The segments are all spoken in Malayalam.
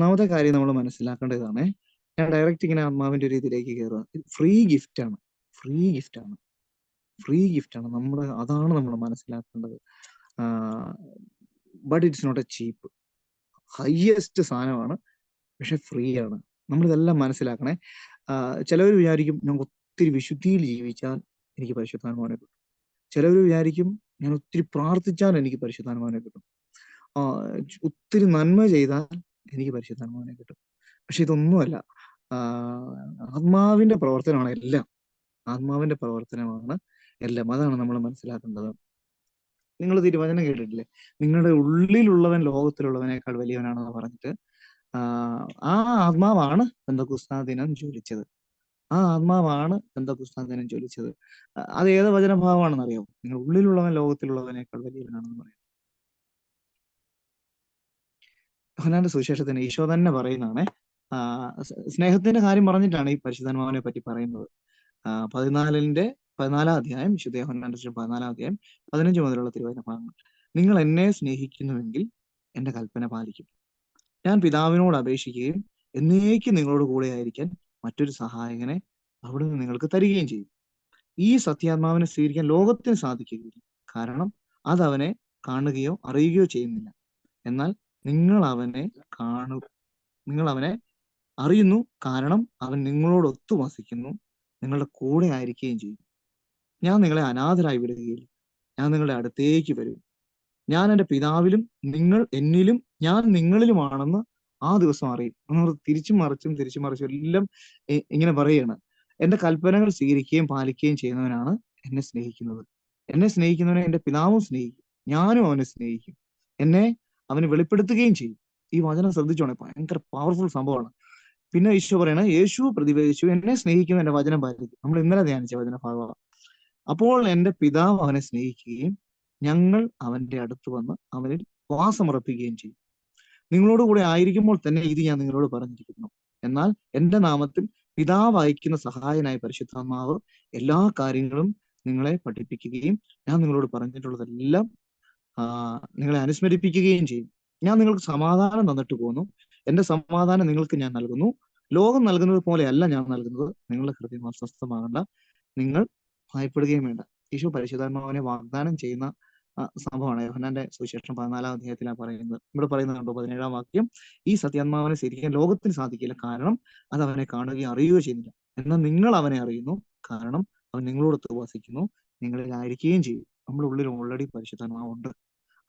ഒന്നാമത്തെ കാര്യം നമ്മൾ മനസ്സിലാക്കേണ്ടതാണ് ഞാൻ ഡയറക്റ്റ് ഇങ്ങനെ ആത്മാവിന്റെ ഒരു ഇതിലേക്ക് കയറുക ഫ്രീ ഗിഫ്റ്റ് ആണ്. ഫ്രീ ഗിഫ്റ്റ് ആണ്. ഫ്രീ ഗിഫ്റ്റ് ആണ്. നമ്മുടെ അതാണ് നമ്മൾ മനസ്സിലാക്കേണ്ടത്. But it's not a cheap highest സാധനമാണ്. പക്ഷെ ഫ്രീ ആണ്. നമ്മളിതെല്ലാം മനസ്സിലാക്കണേ. ചിലവർ വിചാരിക്കും ഞാൻ ഒത്തിരി വിശുദ്ധിയിൽ ജീവിച്ചാൽ എനിക്ക് പരിശുദ്ധാനുമാനെ കിട്ടും. ചിലവർ വിചാരിക്കും ഞാൻ ഒത്തിരി പ്രാർത്ഥിച്ചാൽ എനിക്ക് പരിശുദ്ധാനുമാനെ കിട്ടും. ഒത്തിരി നന്മ ചെയ്താൽ എനിക്ക് പരിശുദ്ധാത്മാവിനെ കിട്ടും. പക്ഷെ ഇതൊന്നുമല്ല. ആത്മാവിന്റെ പ്രവർത്തനമാണ് എല്ലാം. ആത്മാവിന്റെ പ്രവർത്തനമാണ് എല്ലാം. അതാണ് നമ്മൾ മനസ്സിലാക്കേണ്ടത്. നിങ്ങൾ തിരുവചനം കേട്ടിട്ടില്ലേ? നിങ്ങളുടെ ഉള്ളിലുള്ളവൻ ലോകത്തിലുള്ളവനേക്കാൾ വലിയവനാണെന്ന് പറഞ്ഞിട്ട് ആ ആത്മാവാണ് ബന്ധകുസ്താ ദിനം ജോലിച്ചത് ആ ആത്മാവാണ് ബന്ധകുസ്താ ദിനം ജോലിച്ചത് അത് ഏത് വചനഭാവമാണെന്ന് അറിയാമോ നിങ്ങൾ ഉള്ളിലുള്ളവൻ ലോകത്തിലുള്ളവനേക്കാൾ വലിയവനാണെന്ന് പറയും. യോഹന്നാന്റെ സുവിശേഷത്തിന് ഈശോ തന്നെ പറയുന്നതാണ്. സ്നേഹത്തിന്റെ കാര്യം പറഞ്ഞിട്ടാണ് ഈ പരിശുദ്ധാത്മാവിനെ പറ്റി പറയുന്നത്. പതിനാലിന്റെ പതിനാലാം അധ്യായം വിശുദ്ധ യോഹനാന്റെ സുവിശേഷം പതിനാലാം അധ്യായം പതിനഞ്ച് മുതലുള്ള തിരുവചന ഭാഗങ്ങൾ നിങ്ങൾ എന്നെ സ്നേഹിക്കുന്നുവെങ്കിൽ എന്റെ കൽപ്പന പാലിക്കും. ഞാൻ പിതാവിനോട് അപേക്ഷിക്കുകയും എന്നേക്കും നിങ്ങളോട് കൂടെ ആയിരിക്കാൻ മറ്റൊരു സഹായകനെ അവിടുന്ന് നിങ്ങൾക്ക് തരികയും ചെയ്യും. ഈ സത്യാത്മാവിനെ സ്വീകരിക്കാൻ ലോകത്തിന് സാധിക്കുകയില്ല. കാരണം അത് അവനെ കാണുകയോ അറിയുകയോ ചെയ്യുന്നില്ല. എന്നാൽ നിങ്ങൾ അവനെ കാണു നിങ്ങൾ അവനെ അറിയുന്നു. കാരണം അവൻ നിങ്ങളോടൊത്തു വസിക്കുന്നു നിങ്ങളുടെ കൂടെ ആയിരിക്കുകയും ചെയ്യും. ഞാൻ നിങ്ങളെ അനാഥരായി വിടുകയില്ല. ഞാൻ നിങ്ങളുടെ അടുത്തേക്ക് വരും. ഞാൻ എന്റെ പിതാവിലും നിങ്ങൾ എന്നിലും ഞാൻ നിങ്ങളിലുമാണെന്ന് ആ ദിവസം അറിയും. നമ്മൾ തിരിച്ചും മറിച്ചും തിരിച്ചും മറിച്ചും എല്ലാം ഇങ്ങനെ പറയുകയാണ് എന്റെ കൽപ്പനകൾ സ്വീകരിക്കുകയും പാലിക്കുകയും ചെയ്യുന്നവനാണ് എന്നെ സ്നേഹിക്കുന്നത് എന്നെ സ്നേഹിക്കുന്നവനെ എന്റെ പിതാവും സ്നേഹിക്കും. ഞാനും അവനെ സ്നേഹിക്കും. എന്നെ അവന് വെളിപ്പെടുത്തുകയും ചെയ്യും. ഈ വചനം ശ്രദ്ധിച്ചോണേ ഭയങ്കര പവർഫുൾ സംഭവമാണ്. പിന്നെ ഈശോ പറയണ യേശു പ്രതിവേദിച്ചു എന്നെ സ്നേഹിക്കുന്ന എന്റെ വചനം പാലിക്കും. നമ്മൾ ഇന്നലെ ധ്യാനിച്ച വചന ഭാഗമാണ്. അപ്പോൾ എന്റെ പിതാവ് അവനെ സ്നേഹിക്കുകയും ഞങ്ങൾ അവന്റെ അടുത്ത് വന്ന് അവനിൽ വാസമുറപ്പിക്കുകയും ചെയ്യും. നിങ്ങളോട് കൂടെ ആയിരിക്കുമ്പോൾ തന്നെ ഇത് ഞാൻ നിങ്ങളോട് പറഞ്ഞിരിക്കുന്നു. എന്നാൽ എന്റെ നാമത്തിൽ പിതാവ് അയക്കുന്ന സഹായനായ പരിശുദ്ധാത്മാവ് എല്ലാ കാര്യങ്ങളും നിങ്ങളെ പഠിപ്പിക്കുകയും ഞാൻ നിങ്ങളോട് പറഞ്ഞിട്ടുള്ളതെല്ലാം നിങ്ങളെ അനുസ്മരിപ്പിക്കുകയും ചെയ്യും. ഞാൻ നിങ്ങൾക്ക് സമാധാനം തന്നിട്ട് പോകുന്നു. എന്റെ സമാധാനം നിങ്ങൾക്ക് ഞാൻ നൽകുന്നു. ലോകം നൽകുന്നത് പോലെയല്ല ഞാൻ നൽകുന്നത്. നിങ്ങളുടെ ഹൃദയം അസ്വസ്ഥമാകണ്ട. നിങ്ങൾ ഭയപ്പെടുകയും വേണ്ട. യേശു പരിശുദ്ധാത്മാവിനെ വാഗ്ദാനം ചെയ്യുന്ന സംഭവമാണ് യോഹനാന്റെ സുവിശേഷം പതിനാലാം അധ്യായത്തിലാണ് പറയുന്നത്. ഇവിടെ പറയുന്നത് കണ്ടോ? പതിനേഴാം വാക്യം. ഈ സത്യാത്മാവിനെ സ്വീകരിക്കാൻ ലോകത്തിന് സാധിക്കില്ല കാരണം അത് അവനെ കാണുകയും അറിയുകയോ ചെയ്യുന്നില്ല. എന്നാൽ നിങ്ങൾ അവനെ അറിയുന്നു കാരണം അവൻ നിങ്ങളോടൊത്ത് വസിക്കുന്നു നിങ്ങളിലായിരിക്കുകയും ചെയ്യും. നമ്മുടെ ഉള്ളിൽ ഓൾറെഡി പരിശുദ്ധാത്മാവുണ്ട്.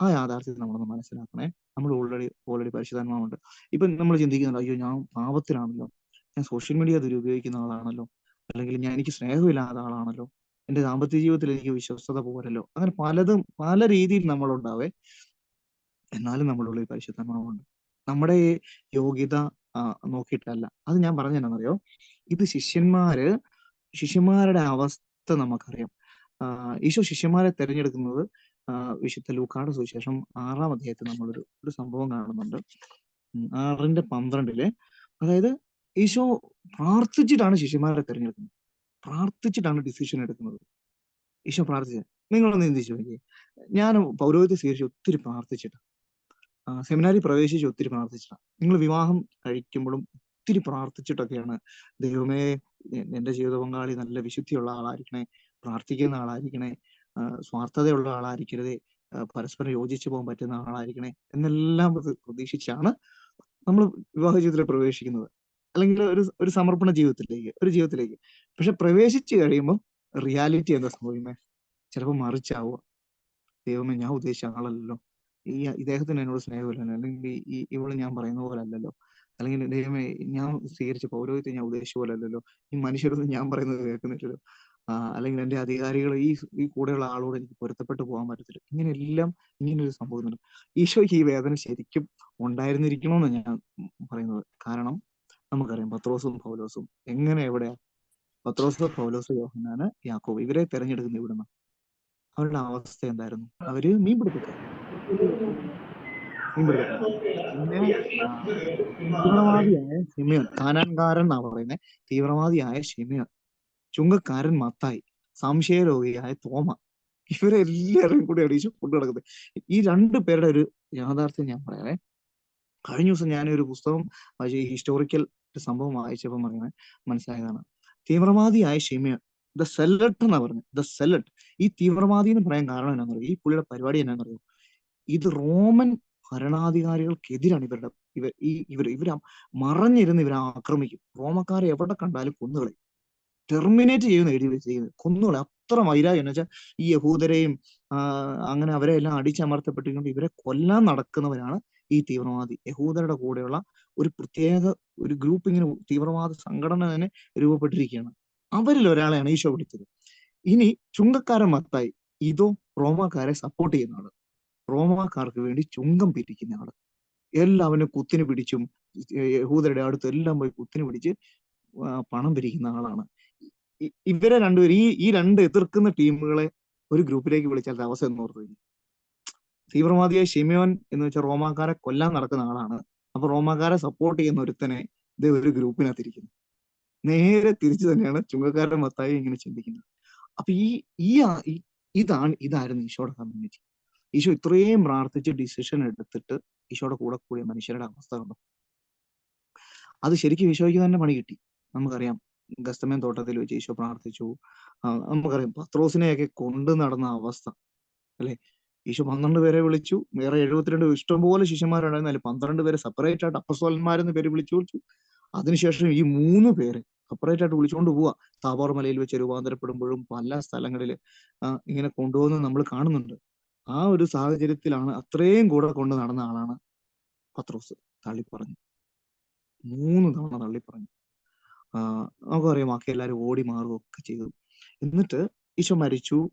ആ യാഥാർത്ഥ്യം നമ്മളൊന്ന് മനസ്സിലാക്കണേ. നമ്മൾ ഓൾറെഡി ഓൾറെഡി പരിശുദ്ധാത്മാവുണ്ട്. ഇപ്പൊ നമ്മൾ ചിന്തിക്കുന്നുണ്ട് അയ്യോ ഞാൻ പാപത്തിലാണല്ലോ. ഞാൻ സോഷ്യൽ മീഡിയ ദുരുപയോഗിക്കുന്ന ആളാണല്ലോ. അല്ലെങ്കിൽ ഞാൻ എനിക്ക് സ്നേഹമില്ലാത്ത ആളാണല്ലോ. എന്റെ ദാമ്പത്യ ജീവിതത്തിൽ എനിക്ക് വിശ്വസ്തത പോരല്ലോ. അങ്ങനെ പലതും പല രീതിയിൽ നമ്മളുണ്ടാവേ. എന്നാലും നമ്മളുള്ള പരിശുദ്ധാത്മാവുണ്ട്. നമ്മുടെ യോഗ്യത നോക്കിയിട്ടല്ല. അത് ഞാൻ പറഞ്ഞെന്നറിയോ ഇത് ശിഷ്യന്മാര് ശിഷ്യന്മാരുടെ അവസ്ഥ നമുക്കറിയാം. ഈശോ ശിഷ്യന്മാരെ തെരഞ്ഞെടുക്കുന്നത് വിശുദ്ധ ലൂക്കാട് സുവിശേഷം ആറാം അധ്യായത്തിൽ നമ്മളൊരു ഒരു സംഭവം കാണുന്നുണ്ട്. ആറിന്റെ പന്ത്രണ്ടിൽ അതായത് ഈശോ പ്രാർത്ഥിച്ചിട്ടാണ് ശിഷ്യന്മാരെ തിരഞ്ഞെടുക്കുന്നത്. പ്രാർത്ഥിച്ചിട്ടാണ് ഡിസിഷൻ എടുക്കുന്നത്. ഈശോ പ്രാർത്ഥിച്ചത് നിങ്ങളൊന്ന് ചിന്തിച്ചു നോക്കിയേ. ഞാൻ പൗരോഹിത്യ സ്വീകരിച്ച് ഒത്തിരി പ്രാർത്ഥിച്ചിട്ടാണ് സെമിനാരി പ്രവേശിച്ച് ഒത്തിരി പ്രാർത്ഥിച്ചിട്ടാണ് നിങ്ങൾ വിവാഹം കഴിക്കുമ്പോഴും ഒത്തിരി പ്രാർത്ഥിച്ചിട്ടൊക്കെയാണ് ദൈവമേ എന്റെ ജീവിത പങ്കാളി നല്ല വിശുദ്ധിയുള്ള ആളായിരിക്കണേ പ്രാർത്ഥിക്കുന്ന ആളായിരിക്കണേ സ്വാർത്ഥതയുള്ള ആളായിരിക്കരുതേ പരസ്പരം യോജിച്ചു പോകാൻ പറ്റുന്ന ആളായിരിക്കണേ എന്നെല്ലാം പ്രതി- പ്രതീക്ഷിച്ചാണ് നമ്മൾ വിവാഹ ജീവിതത്തിൽ പ്രവേശിക്കുന്നത്. അല്ലെങ്കിൽ ഒരു ഒരു സമർപ്പണ ജീവിതത്തിലേക്ക് ഒരു ജീവിതത്തിലേക്ക്. പക്ഷെ പ്രവേശിച്ചു കഴിയുമ്പോൾ റിയാലിറ്റി എന്താ സംഭവിക്കുന്നത് ചിലപ്പോൾ മറിച്ചാവുക. ദൈവമേ ഞാൻ ഉദ്ദേശിച്ച ആളല്ലല്ലോ. ഈ ഇദ്ദേഹത്തിന് എന്നോട് സ്നേഹമില്ലല്ലോ. അല്ലെങ്കിൽ ഈ ഇവൾ ഞാൻ പറയുന്ന പോലെ അല്ലല്ലോ അല്ലെങ്കിൽ ദൈവമേ ഞാൻ സ്വീകരിച്ച പൗരോഹിത്യം ഞാൻ ഉദ്ദേശിച്ച പോലെ അല്ലല്ലോ ഈ മനുഷ്യരൊന്നും ഞാൻ പറയുന്നത് കേൾക്കുന്നില്ലല്ലോ. അല്ലെങ്കിൽ എന്റെ അധികാരികൾ ഈ ഈ കൂടെയുള്ള ആളോട് എനിക്ക് പൊരുത്തപ്പെട്ടു പോകാൻ പറ്റത്തില്ല. ഇങ്ങനെയെല്ലാം ഇങ്ങനെ ഒരു സംഭവം ഈശോ ഈ വേദന ശരിക്കും ഉണ്ടായിരുന്നിരിക്കണമെന്ന് ഞാൻ പറയുന്നത് കാരണം നമുക്കറിയാം പത്രോസും പൗലോസും എങ്ങനെ എവിടെയാ? പത്രോസ് പൗലോസ് യോഹനാണ് യാക്കോബ് ഇവരെ തെരഞ്ഞെടുക്കുന്ന ഇവിടുന്ന്. അവരുടെ അവസ്ഥ എന്തായിരുന്നു? അവർ മീൻ പിടിപ്പിക്കുക മീൻ തീവ്രവാദിയായ ഷിമിയോൻ കാനാൻകാരൻ എന്നാ പറയുന്നത് തീവ്രവാദിയായ ഷിമിയോൻ ചുങ്കക്കാരൻ മത്തായി സംശയരോഗിയായ തോമ. ഇവരെല്ലാവരും കൂടി അടിച്ച് കൊണ്ടു നടക്കുന്നത്. ഈ രണ്ടു പേരുടെ ഒരു യാഥാർത്ഥ്യം ഞാൻ പറയാവേ. കഴിഞ്ഞ ദിവസം ഞാൻ ഒരു പുസ്തകം ഹിസ്റ്റോറിക്കൽ സംഭവം വായിച്ചപ്പോൾ പറയുന്നത് മനസ്സിലായതാണ്. തീവ്രവാദിയായ ഷിമിയ ദ സെല്ലട്ട് എന്നാ പറഞ്ഞത് ദ സെല്ലട്ട് ഈ തീവ്രവാദി എന്ന് പറയാൻ കാരണം എന്നാന്ന് അറിയാം ഈ പുള്ളിയുടെ പരിപാടി എന്നാന്ന് അറിയാം ഇത് റോമൻ ഭരണാധികാരികൾക്കെതിരാണ് ഇവരുടെ ഇവർ ഈ ഇവർ ഇവർ മറഞ്ഞിരുന്ന് ഇവരെ ആക്രമിക്കും. റോമക്കാരെ എവിടെ കണ്ടാലും കൊന്നുകളയും. ടെർമിനേറ്റ് ചെയ്യുന്ന എഴുതി വെച്ചിരിക്കുന്നത് കൊന്നുകളെ അത്ര വൈരാഗ്യം. എന്ന് വെച്ചാൽ ഈ യഹൂദരെയും അങ്ങനെ അവരെ എല്ലാം അടിച്ചമർത്തപ്പെട്ടിട്ടുണ്ട് ഇവരെ കൊല്ലാൻ നടക്കുന്നവരാണ് ഈ തീവ്രവാദി. യഹൂദരുടെ കൂടെയുള്ള ഒരു പ്രത്യേക ഒരു ഗ്രൂപ്പ് ഇങ്ങനെ തീവ്രവാദ സംഘടന തന്നെ രൂപപ്പെട്ടിരിക്കുകയാണ്. അവരിൽ ഒരാളെയാണ് ഈശോ വിളിച്ചത്. ഇനി ചുങ്കക്കാരൻ മത്തായി. ഇതോ റോമാക്കാരെ സപ്പോർട്ട് ചെയ്യുന്ന ആൾ. റോമാക്കാർക്ക് വേണ്ടി ചുങ്കം പിരിക്കുന്ന ആൾ. എല്ലാവരും കുത്തിന് പിടിച്ചും യഹൂദരുടെ അടുത്ത് എല്ലാം പോയി കുത്തിന് പിടിച്ച് പണം പിരിക്കുന്ന ആളാണ്. ഇവരെ രണ്ടുപേരും ഈ ഈ രണ്ട് എതിർക്കുന്ന ടീമുകളെ ഒരു ഗ്രൂപ്പിലേക്ക് വിളിച്ചാൽ അവസ്ഥ എന്ന് ഓർത്തു തീവ്രവാദിയായ ഷിമിയോൻ എന്ന് വെച്ചാൽ റോമാക്കാരെ കൊല്ലാൻ നടക്കുന്ന ആളാണ്. അപ്പൊ റോമാക്കാരെ സപ്പോർട്ട് ചെയ്യുന്ന ഒരുത്തനെ ഇത് ഒരു ഗ്രൂപ്പിനകത്തിരിക്കുന്നു. നേരെ തിരിച്ചു തന്നെയാണ് ചുങ്കക്കാരുടെ മത്തായി ഇങ്ങനെ ചിന്തിക്കുന്നത്. അപ്പൊ ഈ ഈ ഇതാണ് ഇതായിരുന്നു ഈശോയുടെ കമ്മ്യൂണിറ്റി. ഈശോ ഇത്രയും പ്രാർത്ഥിച്ച് ഡിസിഷൻ എടുത്തിട്ട് ഈശോയുടെ കൂടെ കൂടിയ മനുഷ്യരുടെ അവസ്ഥ കണ്ടു. അത് ശരിക്കും ഈശോയ്ക്ക് തന്നെ പണി കിട്ടി. നമുക്കറിയാം. ഗസ്തമേൻ തോട്ടത്തിൽ വെച്ച് ഈശോ പ്രാർത്ഥിച്ചു. നമുക്കറിയാം പത്രോസിനെയൊക്കെ കൊണ്ട് നടന്ന അവസ്ഥ അല്ലെ? ഈശോ പന്ത്രണ്ട് പേരെ വിളിച്ചു. വേറെ എഴുപത്തിരണ്ട് ഇഷ്ടംപോലെ ശിഷ്യന്മാരുണ്ടായിരുന്നു. അതിൽ പന്ത്രണ്ട് പേരെ സെപ്പറേറ്റ് ആയിട്ട് അപ്പസ്വലന്മാരെന്ന് പേര് വിളിച്ചു വിളിച്ചു. അതിനുശേഷം ഈ മൂന്ന് പേരെ സെപ്പറേറ്റ് ആയിട്ട് വിളിച്ചുകൊണ്ട് പോവാ താബോർ മലയിൽ വെച്ച് രൂപാന്തരപ്പെടുമ്പോഴും പല സ്ഥലങ്ങളിൽ ഇങ്ങനെ കൊണ്ടുപോകുന്നത് നമ്മൾ കാണുന്നുണ്ട്. ആ ഒരു സാഹചര്യത്തിലാണ് അത്രയും കൂടെ കൊണ്ട് നടന്ന ആളാണ് പത്രോസ് തള്ളി പറഞ്ഞു മൂന്ന് തവണ തള്ളി പറഞ്ഞു നമുക്കറിയാം ബാക്കി എല്ലാവരും ഓടി മാറുകയൊക്കെ ചെയ്തു. എന്നിട്ട് ഈശോ മരിച്ചു.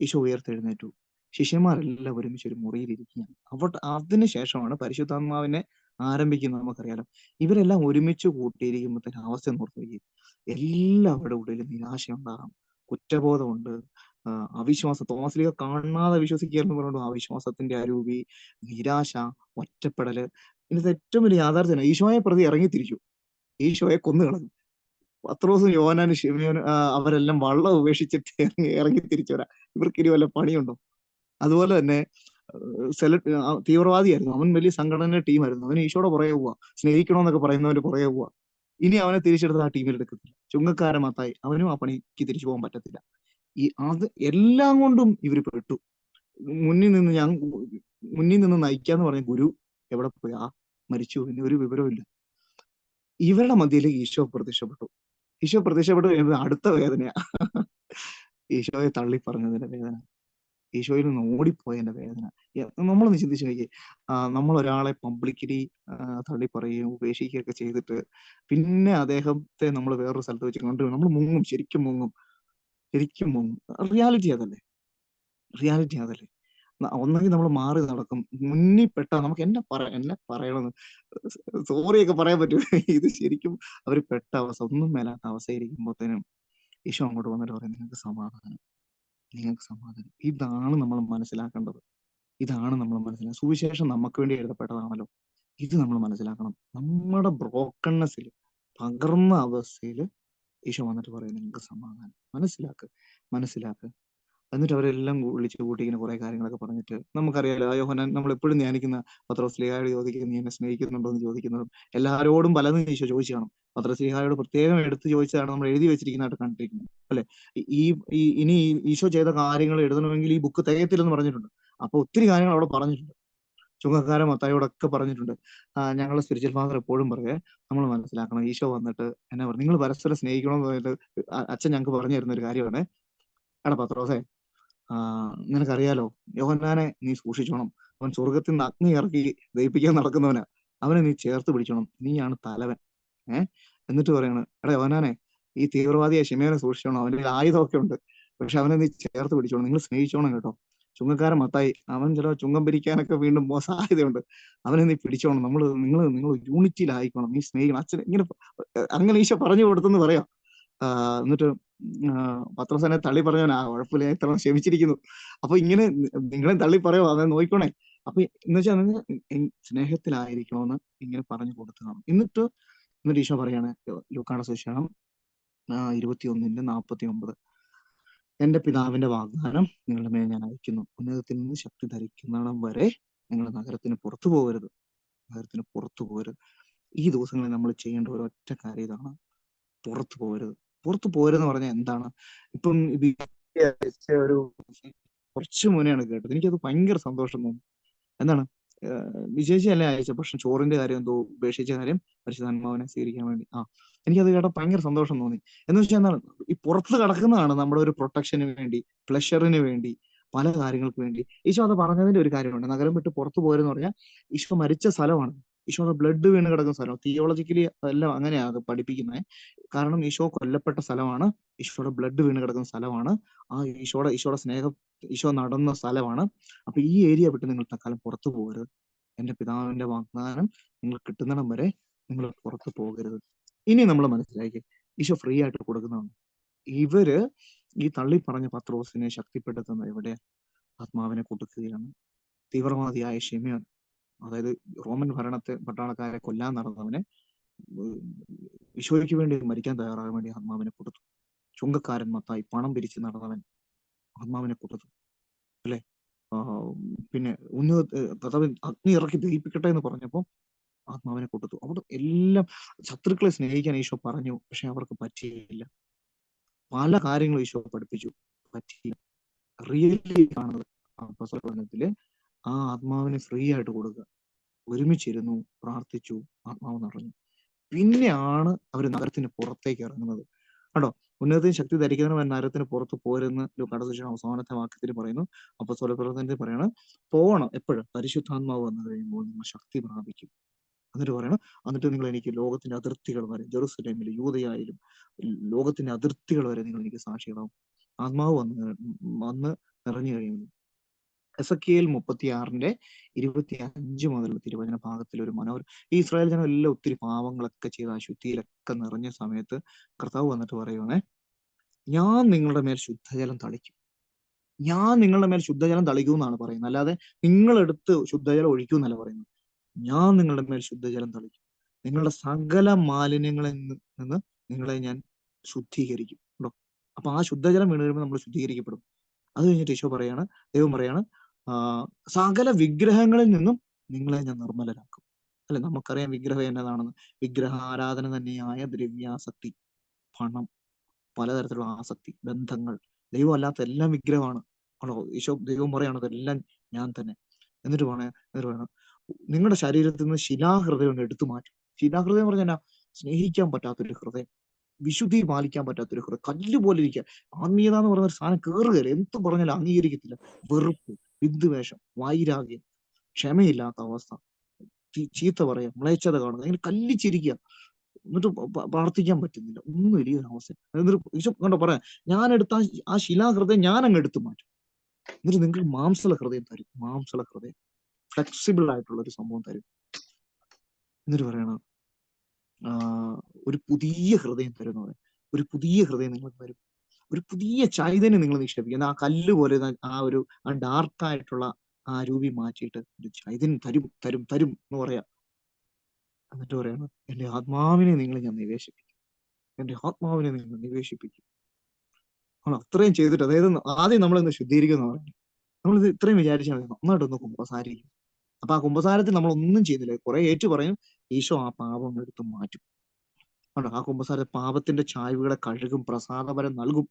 ഈശോ ഉയർത്തെഴുന്നേറ്റു. ശിഷ്യന്മാരെല്ലാം ഒരുമിച്ച് ഒരു മുറിയിലിരിക്കുകയാണ് അവിടെ അതിന് ശേഷമാണ് പരിശുദ്ധാത്മാവിനെ ആരംഭിക്കുന്നത് നമുക്കറിയാലോ. ഇവരെല്ലാം ഒരുമിച്ച് കൂട്ടിയിരിക്കുമ്പോഴത്തേന് അവസ്ഥ എല്ലാം എല്ലാവരുടെ ഉള്ളിലും നിരാശ ഉണ്ടാകാം. കുറ്റബോധമുണ്ട്. അവിശ്വാസം. തോമസിലേക്ക് കാണാതെ വിശ്വസിക്കുകയെന്ന് പറഞ്ഞുകൊണ്ട് അവിശ്വാസത്തിന്റെ അരൂപി നിരാശ ഒറ്റപ്പെടൽ. ഇതിന്റെ ഏറ്റവും വലിയ യാഥാർത്ഥ്യമാണ് ഈശോയെ പ്രതി ഇറങ്ങി തിരിച്ചു ഈശോയെ കൊന്നു കളഞ്ഞു പത്രോസും യോനാനും ഷിമിയോനും അവരെല്ലാം വള്ളം ഉപേക്ഷിച്ചിട്ട് ഇറങ്ങി തിരിച്ചു വരാ ഇവർക്ക് ഇനി വല്ല പണിയുണ്ടോ? അതുപോലെ തന്നെ സെല തീവ്രവാദിയായിരുന്നു. അവൻ വലിയ സംഘടന ടീമായിരുന്നു. അവൻ ഈശോടെ പുറകെ പോവാ. സ്നേഹിക്കണമെന്നൊക്കെ പറയുന്നവന്റെ പുറകെ പോവാ. ഇനി അവനെ തിരിച്ചെടുത്ത് ആ ടീമിൽ എടുക്കത്തില്ല. ചുങ്കക്കാരൻ മത്തായി അവനും ആ പണിക്ക് തിരിച്ചു പോകാൻ പറ്റത്തില്ല. ഈ അത് എല്ലാം കൊണ്ടും ഇവർ പെട്ടു. മുന്നിൽ നിന്ന് ഞാൻ മുന്നിൽ നിന്ന് നയിക്കാന്ന് പറഞ്ഞ ഗുരു എവിടെ പോയി? ആ മരിച്ചു. പിന്നെ ഒരു വിവരമില്ല ഇവരുടെ മധ്യയിലേക്ക് ഈശോ പ്രത്യക്ഷപ്പെട്ടു ഈശോ പ്രത്യക്ഷപ്പെട്ടു കഴിയുമ്പോൾ അടുത്ത വേദനയാ. ഈശോയെ തള്ളി പറഞ്ഞതിന്റെ വേദന. ഈശോയിൽ നിന്ന് ഓടിപ്പോയതിന്റെ വേദന. നമ്മളൊന്ന് ചിന്തിച്ചു നോക്കി നമ്മൾ ഒരാളെ പബ്ലിക്കലി തള്ളി പറയുകയും ഉപേക്ഷിക്കുകയൊക്കെ ചെയ്തിട്ട് പിന്നെ അദ്ദേഹത്തെ നമ്മൾ വേറൊരു സ്ഥലത്ത് വെച്ച് കണ്ടു നമ്മൾ മുങ്ങും. ശരിക്കും മുങ്ങും. ശരിക്കും മുങ്ങും. റിയാലിറ്റി അതല്ലേ? റിയാലിറ്റി അതല്ലേ? ഒന്നെങ്കിൽ നമ്മൾ മാറി നടക്കും. മുന്നിൽ പെട്ടാ നമുക്ക് എന്നെ പറ എന്നെ പറയണമെന്ന് സോറിയൊക്കെ പറയാൻ പറ്റും. ഇത് ശരിക്കും അവർ പെട്ട അവസ്ഥ ഒന്നും മേലാത്ത അവസ്ഥയിരിക്കുമ്പോഴത്തേനും ഈശോ അങ്ങോട്ട് വന്നിട്ട് പറയും നിങ്ങൾക്ക് സമാധാനം. നിങ്ങൾക്ക് സമാധാനം. ഇതാണ് നമ്മൾ മനസ്സിലാക്കേണ്ടത്. ഇതാണ് നമ്മൾ മനസ്സിലാക്കുക സുവിശേഷം നമുക്ക് വേണ്ടി എഴുതപ്പെട്ടതാണല്ലോ. ഇത് നമ്മൾ മനസ്സിലാക്കണം. നമ്മുടെ ബ്രോക്കൺനെസ്സിൽ പകർന്ന അവസ്ഥയിൽ ഈശോ വന്നിട്ട് പറയും നിങ്ങൾക്ക് സമാധാനം. മനസ്സിലാക്ക്. മനസ്സിലാക്ക്. എന്നിട്ട് അവരെല്ലാം വിളിച്ചു കൂട്ടി ഇങ്ങനെ കുറെ കാര്യങ്ങളൊക്കെ പറഞ്ഞിട്ട് നമുക്കറിയാലോ യോഹനാൻ നമ്മൾ എപ്പോഴും ധ്യാനിക്കുന്ന പത്രസ്ലിഹായോട് ചോദിക്കുന്നത് നീ എന്നെ സ്നേഹിക്കുന്നുണ്ടോ എന്ന് ചോദിക്കുന്നതും എല്ലാവരോടും പലതും ഈശോ ചോദിച്ചു കാണും. പത്രസ്ലിഹായോട് പ്രത്യേകം എടുത്ത് ചോദിച്ചതാണ് നമ്മൾ എഴുതി വെച്ചിരിക്കുന്നതായിട്ട് കണ്ടിരിക്കുന്നത് അല്ലെ? ഈ ഈ ഇനി ഈശോ ചെയ്ത കാര്യങ്ങൾ എഴുതണമെങ്കിൽ ഈ ബുക്ക് തികയത്തില്ലെന്ന് പറഞ്ഞിട്ടുണ്ട്. അപ്പൊ ഒത്തിരി കാര്യങ്ങൾ അവിടെ പറഞ്ഞിട്ടുണ്ട്. ചുങ്കക്കാരൻ മത്തായോടൊക്കെ പറഞ്ഞിട്ടുണ്ട്. ഞങ്ങളെ സ്പിരിച്വൽ ഫാദർ എപ്പോഴും പറയേ നമ്മൾ മനസ്സിലാക്കണം ഈശോ വന്നിട്ട് എന്നെ പറഞ്ഞു നിങ്ങൾ പരസ്പരം സ്നേഹിക്കണം എന്ന് പറഞ്ഞിട്ട് അച്ഛൻ ഞങ്ങൾക്ക് പറഞ്ഞു തരുന്ന ഒരു കാര്യമാണ്. എടാ പത്രോസേ നിനക്കറിയാലോ യോഹന്നാനെ നീ സൂക്ഷിച്ചോണം. അവൻ സ്വർഗത്തിൽ നിന്ന് അഗ്നി ഇറക്കി ദയിപ്പിക്കാൻ നടക്കുന്നവനാ. അവനെ നീ ചേർത്ത് പിടിച്ചോണം. നീയാണ് തലവൻ. ഏഹ് എന്നിട്ട് പറയാണ് എടാ യോഹന്നാനെ ഈ തീവ്രവാദിയെ ഷിമേനെ സൂക്ഷിച്ചോണം. അവന്റെ ആയുധമൊക്കെ ഉണ്ട്. പക്ഷെ അവനെ നീ ചേർത്ത് പിടിച്ചോണം. നിങ്ങൾ സ്നേഹിച്ചോണം കേട്ടോ. ചുങ്കക്കാരൻ മത്തായി. അവൻ ചില ചുങ്കം പിരിക്കാനൊക്കെ വീണ്ടും പോ സാധ്യതയുണ്ട്. അവനെ നീ പിടിച്ചോണം. നമ്മൾ നിങ്ങൾ നിങ്ങൾ യൂണിറ്റിയിലായിക്കോണം. നീ സ്നേഹിക്കണം. അച്ഛൻ ഇങ്ങനെ അങ്ങനെ ഈശോ പറഞ്ഞു കൊടുത്തെന്ന് പറയാം. എന്നിട്ട് പത്രസനെ തള്ളി പറഞ്ഞു ആ കുഴപ്പമില്ല ഇത്ര ക്ഷമിച്ചിരിക്കുന്നു. അപ്പൊ ഇങ്ങനെ നിങ്ങളെ തള്ളി പറയോ അതെ നോക്കണേ അപ്പൊ എന്ന് വെച്ചാൽ സ്നേഹത്തിലായിരിക്കണമെന്ന് ഇങ്ങനെ പറഞ്ഞു കൊടുത്തതാണ് എന്നിട്ട് എന്നിട്ട് ഈശോ പറയാണ് ലൂക്കാട സുശേഷം ഇരുപത്തി ഒന്നിന്റെ നാൽപ്പത്തി ഒമ്പത് എന്റെ പിതാവിന്റെ വാഗ്ദാനം നിങ്ങളുടെ മേൽ ഞാൻ അയക്കുന്നു ഉന്നതത്തിൽ നിന്ന് ശക്തി ധരിക്കുന്നിടം വരെ നിങ്ങൾ നഗരത്തിന് പുറത്തു പോകരുത്. നഗരത്തിന് പുറത്തു പോകരുത്. ഈ ദിവസങ്ങളിൽ നമ്മൾ ചെയ്യേണ്ട ഒരൊറ്റ കാര്യം ഇതാണ്. പുറത്തു പോകരുത്. പുറത്തു പോരെന്ന് പറഞ്ഞാൽ എന്താണ്? ഇപ്പം ഒരു കുറച്ച് മുന്നെയാണ് കേട്ടത്. എനിക്കത് ഭയങ്കര സന്തോഷം തോന്നി. എന്താണ്? വിജയിച്ച അല്ലേ അയച്ച പക്ഷെ ചോറിന്റെ കാര്യം എന്തോ ഉപേക്ഷിച്ച കാര്യം പരിശുദ്ധാത്മാവിനെ സ്വീകരിക്കാൻ വേണ്ടി. ആ എനിക്കത് കേട്ട ഭയങ്കര സന്തോഷം തോന്നി. എന്ന് വെച്ചാൽ എന്താണ്? ഈ പുറത്ത് കിടക്കുന്നതാണ് നമ്മുടെ ഒരു പ്രൊട്ടക്ഷന് വേണ്ടി പ്ലഷറിന് വേണ്ടി പല കാര്യങ്ങൾക്ക് വേണ്ടി. ഈശോ അത് പറഞ്ഞതിന്റെ ഒരു കാര്യമുണ്ട്. നഗരം വിട്ട് പുറത്തു പോരെന്ന് പറഞ്ഞാൽ ഈശോ മരിച്ച സ്ഥലമാണ്. ഈശോയുടെ ബ്ലഡ് വീണ് കിടക്കുന്ന സ്ഥലം. തിയോളജിക്കലി അതെല്ലാം അങ്ങനെയാണ് പഠിപ്പിക്കുന്നത് കാരണം ഈശോ കൊല്ലപ്പെട്ട സ്ഥലമാണ്. ഈശോയുടെ ബ്ലഡ് വീണ് കിടക്കുന്ന സ്ഥലമാണ്. ആ ഈശോയുടെ ഈശോയുടെ സ്നേഹം ഈശോ നടന്ന സ്ഥലമാണ്. അപ്പൊ ഈ ഏരിയ വിട്ട് നിങ്ങൾ തൽക്കാലം പുറത്തു പോകരുത്. എന്റെ പിതാവിന്റെ വാഗ്ദാനം നിങ്ങൾ കിട്ടുന്നിടം വരെ നിങ്ങൾ പുറത്തു പോകരുത്. ഇനി നമ്മൾ മനസ്സിലാക്കി ഈശോ ഫ്രീ ആയിട്ട് കൊടുക്കുന്നതാണ്. ഇവർ ഈ തള്ളി പറഞ്ഞ പത്രോസിനെ ശക്തിപ്പെടുത്തുന്ന എവിടെ ആത്മാവിനെ കൊടുക്കുകയാണ്. തീവ്രവാദിയായ ഷിമിയോൻ അതായത് റോമൻ ഭരണത്തെ പട്ടാളക്കാരെ കൊല്ലാൻ നടന്നവനെ ഈശോയ്ക്ക് വേണ്ടി മരിക്കാൻ തയ്യാറാകാൻ വേണ്ടി ആത്മാവിനെ കൊടുത്തു ചുങ്കക്കാരൻ മത്തായി പണം പിരിച്ച് നടന്നവൻ ആത്മാവിനെ കൊടുത്തു അല്ലെ? പിന്നെ ഉന്നത അഗ്നി ഇറക്കി ദഹിപ്പിക്കട്ടെ എന്ന് പറഞ്ഞപ്പോൾ ആത്മാവിനെ കൊടുത്തു അവിടെ എല്ലാം ശത്രുക്കളെ സ്നേഹിക്കാൻ ഈശോ പറഞ്ഞു പക്ഷെ അവർക്ക് പറ്റിയില്ല. പല കാര്യങ്ങളും ഈശോ പഠിപ്പിച്ചു. പറ്റിയില്ല. റിയലി കാണുന്നത് അപ്പസ്വലത്തിൽ ആ ആത്മാവിനെ ഫ്രീ ആയിട്ട് കൊടുക്കുക. ഒരുമിച്ചിരുന്നു പ്രാർത്ഥിച്ചു ആത്മാവ് നിറഞ്ഞു. പിന്നെയാണ് അവർ നഗരത്തിന് പുറത്തേക്ക് ഇറങ്ങുന്നത്. കണ്ടോ? ഉന്നതത്തിന് ശക്തി ധരിക്കുന്നവൻ നഗരത്തിന് പുറത്ത് പോരെന്ന് കടസൂക്ഷണ അവസാനത്തെ വാക്യത്തിൽ പറയുന്നു. അപ്പൊ സ്വലപ്രവർത്തനത്തിൽ പറയാണ് പോകണം എപ്പോഴും. പരിശുദ്ധാത്മാവ് വന്നു കഴിയുമ്പോൾ നിങ്ങൾ ശക്തി പ്രാപിക്കും. എന്നിട്ട് പറയണം എന്നിട്ട് നിങ്ങൾ എനിക്ക് ലോകത്തിന്റെ അതിർത്തികൾ വരെ ജെറുസലേമിൽ യൂതയായാലും ലോകത്തിന്റെ അതിർത്തികൾ വരെ നിങ്ങൾ എനിക്ക് സാക്ഷികളാവും. ആത്മാവ് വന്ന് വന്ന് നിറഞ്ഞു കഴിയുന്നു എസ് കെ എൽ മുപ്പത്തി ആറിന്റെ ഇരുപത്തി അഞ്ച് മുതലുള്ള തിരുവചന ഭാഗത്തിൽ ഒരു മനോഹര ഈ ഇസ്രായേൽ ജനം എല്ലാം ഒത്തിരി പാവങ്ങളൊക്കെ ചെയ്ത് അശുദ്ധിയിലൊക്കെ നിറഞ്ഞ സമയത്ത് കർത്താവ് വന്നിട്ട് പറയുവാണേ ഞാൻ നിങ്ങളുടെ മേൽ ശുദ്ധജലം തളിക്കും. ഞാൻ നിങ്ങളുടെ മേൽ ശുദ്ധജലം തളിക്കും എന്നാണ് പറയുന്നത്. അല്ലാതെ നിങ്ങളെടുത്ത് ശുദ്ധജലം ഒഴിക്കും എന്നല്ല പറയുന്നത്. ഞാൻ നിങ്ങളുടെ മേൽ ശുദ്ധജലം തളിക്കും. നിങ്ങളുടെ സകല മാലിന്യങ്ങളിൽ നിന്ന് നിങ്ങളെ ഞാൻ ശുദ്ധീകരിക്കും. അപ്പൊ ആ ശുദ്ധജലം വീണ് വരുമ്പോൾ നമ്മൾ ശുദ്ധീകരിക്കപ്പെടും. അത് കഴിഞ്ഞിട്ട് ഈശോ പറയാണ് ദൈവം പറയാണ് സകല വിഗ്രഹങ്ങളിൽ നിന്നും നിങ്ങളെ ഞാൻ നിർമ്മലരാക്കും. അല്ലെ? നമുക്കറിയാം വിഗ്രഹം എന്നതാണെന്ന്. വിഗ്രഹ ആരാധന തന്നെയായ ദ്രവ്യാസക്തി പണം പലതരത്തിലുള്ള ആസക്തി ബന്ധങ്ങൾ. ദൈവം അല്ലാത്ത എല്ലാം വിഗ്രഹമാണ്. ആണോ? ഈശോ ദൈവം പറയാണ് അതെല്ലാം ഞാൻ തന്നെ. എന്നിട്ട് വേണേ എന്നിട്ട് വേണം നിങ്ങളുടെ ശരീരത്തിൽ നിന്ന് ശിലാഹൃദയം ഒന്ന് എടുത്തു മാറ്റും. ശിലാഹൃദയം പറഞ്ഞാൽ സ്നേഹിക്കാൻ പറ്റാത്തൊരു ഹൃദയം വിശുദ്ധി പാലിക്കാൻ പറ്റാത്തൊരു ഹൃദയം കല്ല് പോലെ ഇരിക്കുക. ആത്മീയത എന്ന് പറയുന്ന ഒരു സാധനം കയറുകയല്ലേ എന്ത് പറഞ്ഞാലും അംഗീകരിക്കത്തില്ല. വെറുപ്പ്. വിദ്വേഷം വൈരാഗ്യം ക്ഷമയില്ലാത്ത അവസ്ഥ. ചീത്ത പറയാം മ്ലേച്ഛത കാണുക അങ്ങനെ കല്ലിച്ചിരിക്കുക. എന്നിട്ട് പ്രാർത്ഥിക്കാൻ പറ്റുന്നില്ല. ഒന്നും ഇല്ല ഒരു അവസ്ഥ എന്നിട്ട് ഈശോ കണ്ടോ പറയാം ഞാൻ എടുത്ത ആ ശിലാഹൃദയം ഞാൻ അങ്ങ് എടുത്തു മാറ്റും. എന്നിട്ട് നിങ്ങൾക്ക് മാംസള ഹൃദയം തരും. മാംസള ഹൃദയം ഫ്ലെക്സിബിൾ ആയിട്ടുള്ള ഒരു സംഭവം തരും. എന്നിട്ട് പറയണ ഒരു പുതിയ ഹൃദയം തരുന്നവരെ ഒരു പുതിയ ഹൃദയം നിങ്ങൾക്ക് തരും. ഒരു പുതിയ ചൈതന്യം നിങ്ങൾ നിക്ഷേപിക്കുന്നത് ആ കല്ല് പോലെ ആ ഒരു ആ ഡാർക്കായിട്ടുള്ള ആ രൂപി മാറ്റിയിട്ട് ഒരു ചൈതന്യം തരും തരും തരും എന്ന് പറയാം. എന്നിട്ട് പറയണം എന്റെ ആത്മാവിനെ നിങ്ങൾ ഞാൻ നിവേശിപ്പിക്കും. എന്റെ ആത്മാവിനെ നിങ്ങൾ നിവേശിപ്പിക്കും. നമ്മൾ അത്രയും ചെയ്തിട്ട് അതായത് ആദ്യം നമ്മൾ നമ്മളൊന്ന് ശുദ്ധീകരിക്കുന്ന നമ്മൾ ഇത് ഇത്രയും വിചാരിച്ചാൽ മതി. നന്നായിട്ടൊന്ന് കുമ്പസാരിക്കും. അപ്പൊ ആ കുമ്പസാരത്തിൽ നമ്മൾ ഒന്നും ചെയ്യുന്നില്ല കുറെ ഏറ്റു പറയും ഈശോ ആ പാപം എടുത്ത് മാറ്റും. കണ്ടോ ആ കുമ്പസാര പാപത്തിന്റെ ചായ്വുകളെ കഴുകും പ്രസാദപരം നൽകും.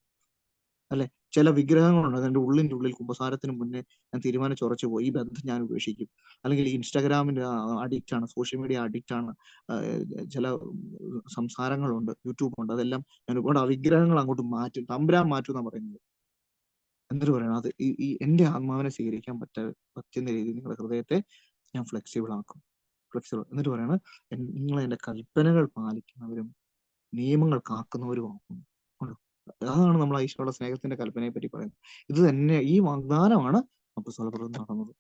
അല്ലെ? ചില വിഗ്രഹങ്ങളുണ്ട്. അതിന്റെ ഉള്ളിന്റെ ഉള്ളിൽ കുമ്പസാരത്തിന് മുന്നേ ഞാൻ തീരുമാനിച്ച് ഉറച്ചു പോയി ഈ ബന്ധം ഞാൻ ഉപേക്ഷിക്കും. അല്ലെങ്കിൽ ഇൻസ്റ്റാഗ്രാമിന്റെ അഡിക്റ്റ് ആണ് സോഷ്യൽ മീഡിയ അഡിക്റ്റ് ആണ്. ചില സംസാരങ്ങളുണ്ട് യൂട്യൂബ് ഉണ്ട്. അതെല്ലാം ഞാൻ ഒരുപാട് വിഗ്രഹങ്ങൾ അങ്ങോട്ട് മാറ്റും. തമ്പുരാൻ മാറ്റും എന്നാ പറയുന്നത്. എന്നിട്ട് പറയണം അത് ഈ എന്റെ ആത്മാവിനെ സ്വീകരിക്കാൻ പറ്റ പറ്റുന്ന രീതിയിൽ നിങ്ങളുടെ ഹൃദയത്തെ ഞാൻ ഫ്ലെക്സിബിൾ ആക്കും. ഫ്ലെക്സിബിൾ എന്നിട്ട് പറയണം നിങ്ങൾ എന്റെ കൽപ്പനകൾ പാലിക്കുന്നവരും നിയമങ്ങൾ കാക്കുന്നവരും ആക്കുന്നു? അതാണ് നമ്മൾ ഈശോയുടെ സ്നേഹത്തിന്റെ കൽപ്പനയെ പറ്റി പറയുന്നത്. ഇത് തന്നെ ഈ വാഗ്ദാനമാണ് അപ്പസ്വലപ്രദം നടന്നത്.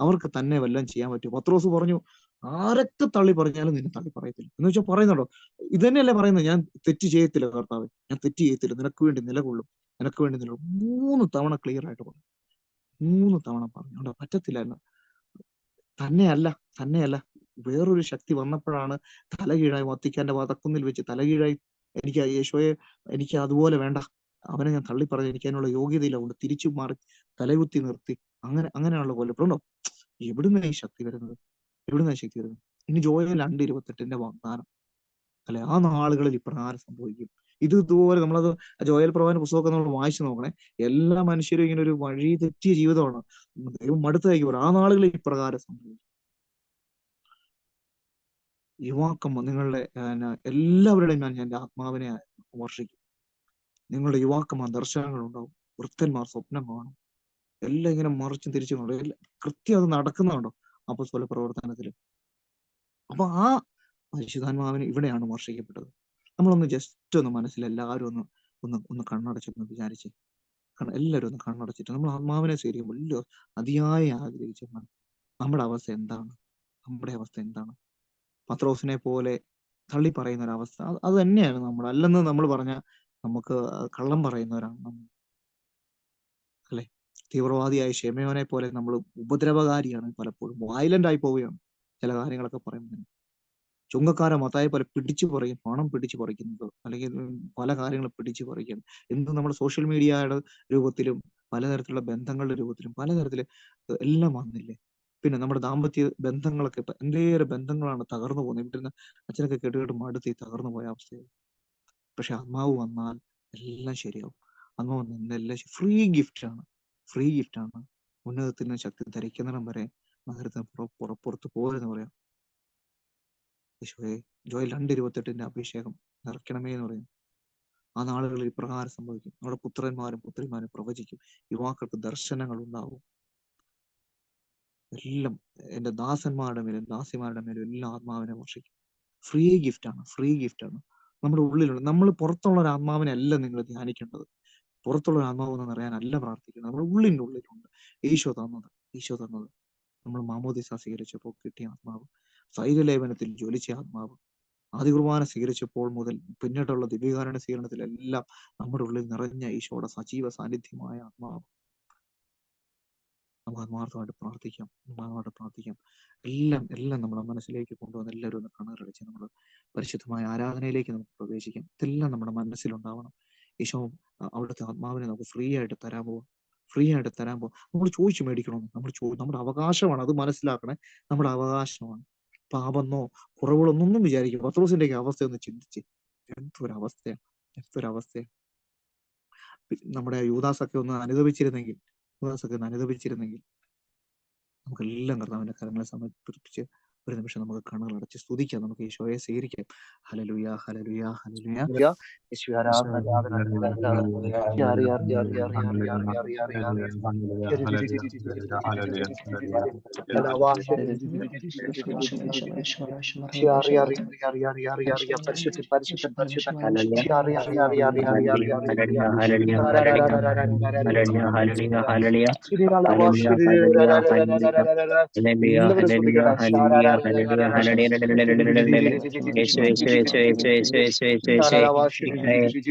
അവർക്ക് തന്നെ വല്ലതും ചെയ്യാൻ പറ്റും പത്രോസ് പറഞ്ഞു ആരൊക്കെ തള്ളി പറഞ്ഞാലും നിന്നെ തള്ളി പറയത്തില്ല. എന്ന് വെച്ചാൽ പറയുന്നുണ്ടോ? ഇത് തന്നെയല്ലേ പറയുന്നത്? ഞാൻ തെറ്റ് ചെയ്യത്തില്ല കർത്താവ്. ഞാൻ തെറ്റ് ചെയ്യത്തില്ല. നിനക്ക് വേണ്ടി നിലകൊള്ളും. നിനക്ക് വേണ്ടി നിലകൊള്ളും. മൂന്ന് തവണ ക്ലിയർ ആയിട്ട് പറഞ്ഞു. മൂന്ന് തവണ പറഞ്ഞു. പറ്റത്തില്ല എന്ന് തന്നെയല്ല തന്നെയല്ല. വേറൊരു ശക്തി വന്നപ്പോഴാണ് തലകീഴായി വത്തിക്കാന്റെ വതക്കുന്നിൽ വെച്ച് തലകീഴായി എനിക്ക് യേശോയെ എനിക്ക് അതുപോലെ വേണ്ട. അവനെ ഞാൻ തള്ളി പറഞ്ഞു എനിക്ക് അതിനുള്ള യോഗ്യതയില്ല. കൊണ്ട് തിരിച്ചു മാറി തലകുത്തി നിർത്തി. അങ്ങനെ അങ്ങനെയുള്ള പോലെ പ്രണോ എവിടുന്ന ഈ ശക്തി വരുന്നത്? എവിടുന്ന ശക്തി വരുന്നത്? ഇനി ജോയൽ രണ്ട് ഇരുപത്തെട്ടിന്റെ വാഗ്ദാനം. അല്ലെ ആ നാളുകളിൽ ഇപ്രകാരം സംഭവിക്കും? ഇത് ഇതുപോലെ നമ്മളത് ജോയൽ പ്രവാന പുസ്തകമൊക്കെ നമ്മൾ വായിച്ചു നോക്കണേ. എല്ലാ മനുഷ്യരും ഇങ്ങനെ ഒരു വഴി തെറ്റിയ ജീവിതമാണ്. ദൈവം മടുത്തതായിരിക്കും. ആ നാളുകളിൽ ഇപ്രകാരം സംഭവിക്കും. യുവാക്കം നിങ്ങളുടെ എല്ലാവരുടെയും ഞാൻ എന്റെ ആത്മാവിനെ വർഷിക്കും. നിങ്ങളുടെ യുവാക്കന്മാർ ദർശനങ്ങൾ ഉണ്ടാവും വൃത്തന്മാർ സ്വപ്നം കാണും. എല്ലാം ഇങ്ങനെ മറിച്ചും തിരിച്ചു കൊണ്ടു കൃത്യം അത് നടക്കുന്നുണ്ടോ? അപ്പസ്വല പ്രവർത്തനത്തിൽ അപ്പൊ ആ പരിശുദ്ധാത്മാവിന് ഇവിടെയാണ് വർഷിക്കപ്പെട്ടത്. നമ്മളൊന്ന് ജസ്റ്റ് ഒന്ന് മനസ്സിൽ എല്ലാവരും ഒന്ന് ഒന്ന് ഒന്ന് കണ്ണടച്ചൊന്ന് വിചാരിച്ച് എല്ലാവരും ഒന്ന് കണ്ണടച്ചിട്ട് നമ്മൾ ആത്മാവിനെ സ്വീകരിക്കുമ്പോൾ അതിയായി ആഗ്രഹിച്ചാണ് നമ്മുടെ അവസ്ഥ എന്താണ്? നമ്മുടെ അവസ്ഥ എന്താണ്? പത്രോസിനെ പോലെ തള്ളി പറയുന്ന ഒരു അവസ്ഥ അത് തന്നെയാണ് നമ്മൾ അല്ലെന്ന് നമ്മൾ പറഞ്ഞ നമുക്ക് കള്ളം പറയുന്നവരാണ് നമ്മൾ. അല്ലെ? തീവ്രവാദിയായ ഷെമയോനെ പോലെ നമ്മൾ ഉപദ്രവകാരിയാണ് പലപ്പോഴും. വയലന്റ് ആയി പോവുകയാണ് ചില കാര്യങ്ങളൊക്കെ പറയുന്നതിന്. ചുങ്കക്കാരെ മത്തായ പോലെ പിടിച്ചു പറയും പണം പിടിച്ചു പറിക്കുന്നത് അല്ലെങ്കിൽ പല കാര്യങ്ങളും പിടിച്ചു പറിക്കുന്നത് എന്ത് നമ്മൾ സോഷ്യൽ മീഡിയയുടെ രൂപത്തിലും പലതരത്തിലുള്ള ബന്ധങ്ങളുടെ രൂപത്തിലും പലതരത്തിലും എല്ലാം വന്നില്ലേ? പിന്നെ നമ്മുടെ ദാമ്പത്യ ബന്ധങ്ങളൊക്കെ ഇപ്പൊ എന്തേറെ ബന്ധങ്ങളാണ് തകർന്നു പോകുന്നത് വീട്ടിൽ അച്ഛനൊക്കെ കേട്ട് കേട്ട് മടുത്തി തകർന്നു പോയ അവസ്ഥയാണ് പക്ഷെ ആത്മാവ് വന്നാൽ എല്ലാം ശരിയാവും. ആത്മാവ് വന്നാൽ എല്ലാം ഫ്രീ ഗിഫ്റ്റ് ആണ്. ഫ്രീ ഗിഫ്റ്റ് ആണ്. ഉന്നതത്തിന് ശക്തി ധരിക്കുന്നിടം വരെ നഗരത്തിന് പുറപ്പുറത്ത് പോരെന്ന് പറയാം. യേശുവെ ജോയ് രണ്ട് ഇരുപത്തെട്ടിന്റെ അഭിഷേകം നിറയ്ക്കണമേ എന്ന് പറയും ആ നാളുകളിൽ ഇപ്രകാരം സംഭവിക്കും. നമ്മുടെ പുത്രന്മാരും പുത്രിമാരും പ്രവചിക്കും. യുവാക്കൾക്ക് ദർശനങ്ങൾ ഉണ്ടാവും എല്ലാം എന്റെ ദാസന്മാരുടെ മേലും ദാസിമാരുടെ മേലും എല്ലാം ആത്മാവിനെ വർഷിക്കും ഫ്രീ ഗിഫ്റ്റ് ആണ് ഫ്രീ ഗിഫ്റ്റ് ആണ്. നമ്മുടെ ഉള്ളിലുള്ള നമ്മൾ പുറത്തുള്ള ഒരു ആത്മാവിനെ അല്ല നിങ്ങൾ ധ്യാനിക്കേണ്ടത്. പുറത്തുള്ള ഒരു ആത്മാവ് എന്ന് അറിയാനല്ല പ്രാർത്ഥിക്കുന്നത്. നമ്മുടെ ഉള്ളിന്റെ ഉള്ളിലുണ്ട്. ഈശോ തന്നത് ഈശോ തന്നത്. നമ്മൾ മാമോദിസ സ്വീകരിച്ചപ്പോൾ കിട്ടിയ ആത്മാവ് സൈര്യലേപനത്തിൽ ജ്വലിച്ച ആത്മാവ് ആദ്യ കുർബാന സ്വീകരിച്ചപ്പോൾ മുതൽ പിന്നീടുള്ള ദിവ്യകാരണ സ്വീകരണത്തിലെല്ലാം നമ്മുടെ ഉള്ളിൽ നിറഞ്ഞ ഈശോയുടെ സജീവ സാന്നിധ്യമായ ആത്മാവ്. നമുക്ക് ആത്മാർത്ഥമായിട്ട് പ്രാർത്ഥിക്കാം. ആത്മാർത്ഥമായിട്ട് പ്രാർത്ഥിക്കാം. എല്ലാം എല്ലാം നമ്മുടെ മനസ്സിലേക്ക് കൊണ്ടുവന്ന് എല്ലാവരും ഒന്ന് കണ്ണുകളടിച്ച് നമ്മൾ പരിശുദ്ധമായ ആരാധനയിലേക്ക് നമുക്ക് പ്രവേശിക്കാം. ഇതെല്ലാം നമ്മുടെ മനസ്സിലുണ്ടാവണം. ഈശോ അവിടുത്തെ ആത്മാവിനെ നമുക്ക് ഫ്രീ ആയിട്ട് തരാൻ പോവാം. ഫ്രീ ആയിട്ട് തരാൻ പോവാം. നമ്മൾ ചോദിച്ചു മേടിക്കണം നമ്മൾ ചോ നമ്മുടെ അവകാശമാണ്. അത് മനസ്സിലാക്കണേ. നമ്മുടെ അവകാശമാണ്. പാപമെന്നോ കുറവുകളൊന്നും വിചാരിക്കും പത്രോസിന്റെ അവസ്ഥ ഒന്ന് ചിന്തിച്ച്. എന്തൊരവസ്ഥയാണ് എന്തൊരവസ്ഥയാണ് നമ്മുടെ യൂദാസൊക്കെ ഒന്ന് അനുഭവിച്ചിരുന്നെങ്കിൽ ഒന്ന് അനുഭവിച്ചിരുന്നെങ്കിൽ നമുക്കെല്ലാം കർത്താവിന്റെ കരങ്ങളെ സമർപ്പിച്ച് ഒരു നിമിഷം നമുക്ക് കണ്ണുകൾ അടച്ച് സ്തുതിക്കാം നമുക്ക് ഈശോയെ സ്വീകരിക്കാം ഹലലുയ ഹലലുയ ഹലലുയ യേശു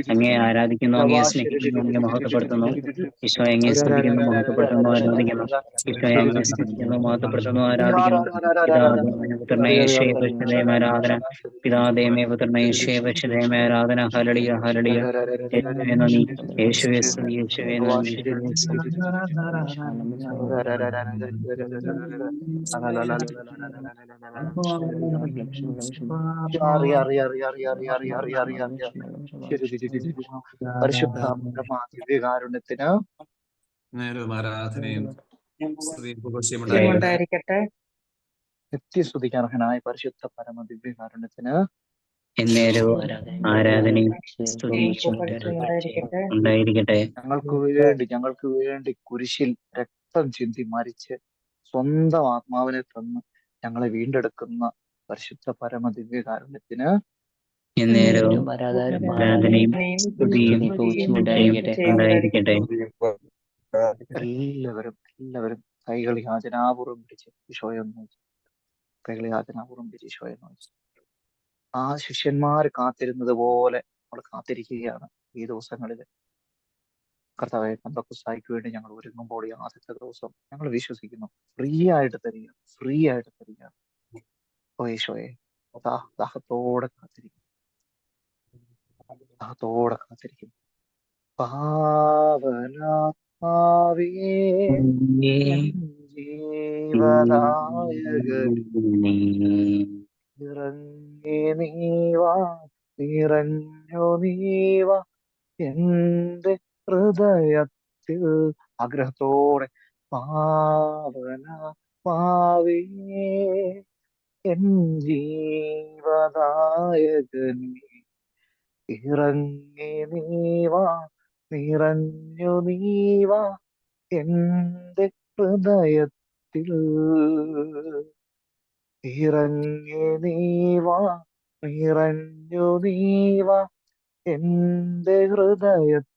അങ്ങേ ആരാധിക്കുന്നു അങ്ങേ സ്നേഹിക്കുന്നു അങ്ങേ മഹത്വപ്പെടുത്തുന്നു ഈശോ അങ്ങേ സ്തുതിക്കുന്നു മഹത്വപ്പെടുത്തുന്നു ആരാധിക്കുന്നു ഈശോ അങ്ങേ സ്നേഹിക്കുന്നു മഹത്വപ്പെടുത്തുന്നു ആരാധിക്കുന്നു പുത്രനേശേപശുദേമ ആരാധന പിതാദേമേ പുത്രനേശേ പശുദേമ ആരാധന ഹലളിയ ഹലളിയ യേശുവേ യേശുവേ യേശുവേ പരിശുദ്ധ ദിവ്യകാരുണ്യത്തിന് നേരവും ആരാധനയും ഉണ്ടായിരിക്കട്ടെ നിത്യസ്തുതിക്കാൻ അർഹനായ പരിശുദ്ധ പരമ ദിവ്യകാരുണ്യത്തിന് എന്നേരവും ആരാധനയും ഉണ്ടായിരിക്കട്ടെ. ഞങ്ങൾക്ക് വേണ്ടി ഞങ്ങൾക്ക് വേണ്ടി കുരിശിൽ രക്തം ചിന്തി മരിച്ച് സ്വന്തം ആത്മാവിനെ തന്ന് ഞങ്ങളെ വീണ്ടെടുക്കുന്ന പരിശുദ്ധ പരമ ദിവ്യകാരുണ്യത്തിന് എന്നേരവും ആരാധനയും സ്തുതിയും ഉണ്ടായിരിക്കട്ടെ. എല്ലാവരും എല്ലാവരും കൈകൾ യാചനാപൂർവം പിടിച്ച് ഈശോയെ നോക്കി. കൈകൾ യാചനാപൂർവം പിടിച്ച് ഈശോയെ നോക്കി. ആ ശിഷ്യന്മാർ കാത്തിരുന്നത് പോലെ നമ്മൾ കാത്തിരിക്കുകയാണ് ഈ ദിവസങ്ങളിൽ കർത്താവെ പന്തക്കുസായിക്ക് വേണ്ടി ഞങ്ങൾ ഒരുങ്ങുമ്പോൾ ഈ ആദ്യത്തെ ദിവസം ഞങ്ങൾ വിശ്വസിക്കുന്നു. ഫ്രീ ആയിട്ട് തരിക ഫ്രീ ആയിട്ട് തരിക. ഓ യേശോയെ ദാഹത്തോടെ കാത്തിരിക്കും ദാഹത്തോടെ കാത്തിരിക്കും പാവനാത്മാവേ ഇറങ്ങി നീവാ നിറഞ്ഞു നീവാ എന്റെ ഹൃദയത്തിൽ ആഗ്രഹത്തോടെ പാവന പാവേ എൻ ജീവദായകനീ ഇറങ്ങി നീവാ നിറഞ്ഞു നീവാ എന്റെ ഹൃദയത്തിൽ. ഇറങ്ങി നീവാ നിറഞ്ഞു നീവാ എന്റെ ഹൃദയത്തിൽ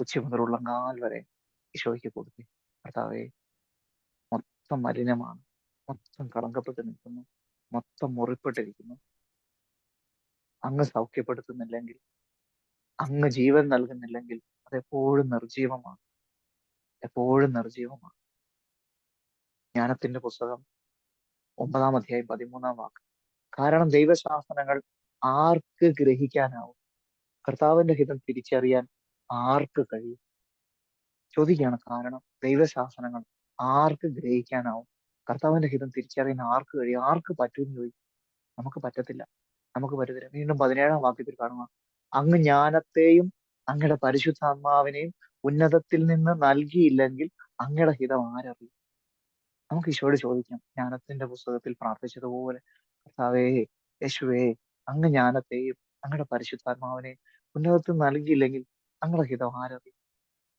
ഉച്ച മുതലുള്ള നാൾ വരെ ഈശോയ്ക്ക് കൊടുത്തു കർത്താവെ മൊത്തം മലിനമാണ്. മൊത്തം കളങ്കപ്പെട്ട് നിൽക്കുന്നു. മൊത്തം മുറിപ്പെട്ടിരിക്കുന്നു. അങ്ങ് സൗഖ്യപ്പെടുത്തുന്നില്ലെങ്കിൽ അങ്ങ് ജീവൻ നൽകുന്നില്ലെങ്കിൽ അതെപ്പോഴും നിർജീവമാണ്. എപ്പോഴും നിർജീവമാണ്. ജ്ഞാനത്തിന്റെ പുസ്തകം ഒമ്പതാം അധ്യായം പതിമൂന്നാം വാക്ക്. കാരണം ദൈവശാസനങ്ങൾ ആർക്ക് ഗ്രഹിക്കാനാവും? കർത്താവിന്റെ ഹിതം തിരിച്ചറിയാൻ ആർക്ക് കഴിയും? ചോദിക്കുകയാണ് കാരണം ദൈവശാസനങ്ങൾ ആർക്ക് ഗ്രഹിക്കാനാവും? കർത്താവിന്റെ ഹിതം തിരിച്ചറിയാൻ ആർക്ക് കഴിയും? ആർക്ക് പറ്റുമെന്ന് ചോദിക്കും. നമുക്ക് പറ്റത്തില്ല. നമുക്ക് പറ്റത്തില്ല. വീണ്ടും പതിനേഴാം വാക്യത്തിൽ കാണുക അങ്ങ് ജ്ഞാനത്തെയും അങ്ങയുടെ പരിശുദ്ധാത്മാവിനെയും ഉന്നതത്തിൽ നിന്ന് നൽകിയില്ലെങ്കിൽ അങ്ങയുടെ ഹിതം ആരറിയും? നമുക്ക് ഈശോയോട് ചോദിക്കാം. ജ്ഞാനത്തിന്റെ പുസ്തകത്തിൽ പ്രാർത്ഥിച്ചതുപോലെ. കർത്താവേ യേശുവേ അങ്ങ് ജ്ഞാനത്തെയും അങ്ങയുടെ പരിശുദ്ധാത്മാവിനെയും ഉന്നതത്തിൽ നൽകിയില്ലെങ്കിൽ അങ്ങയുടെ ഹിതം ആരറിയും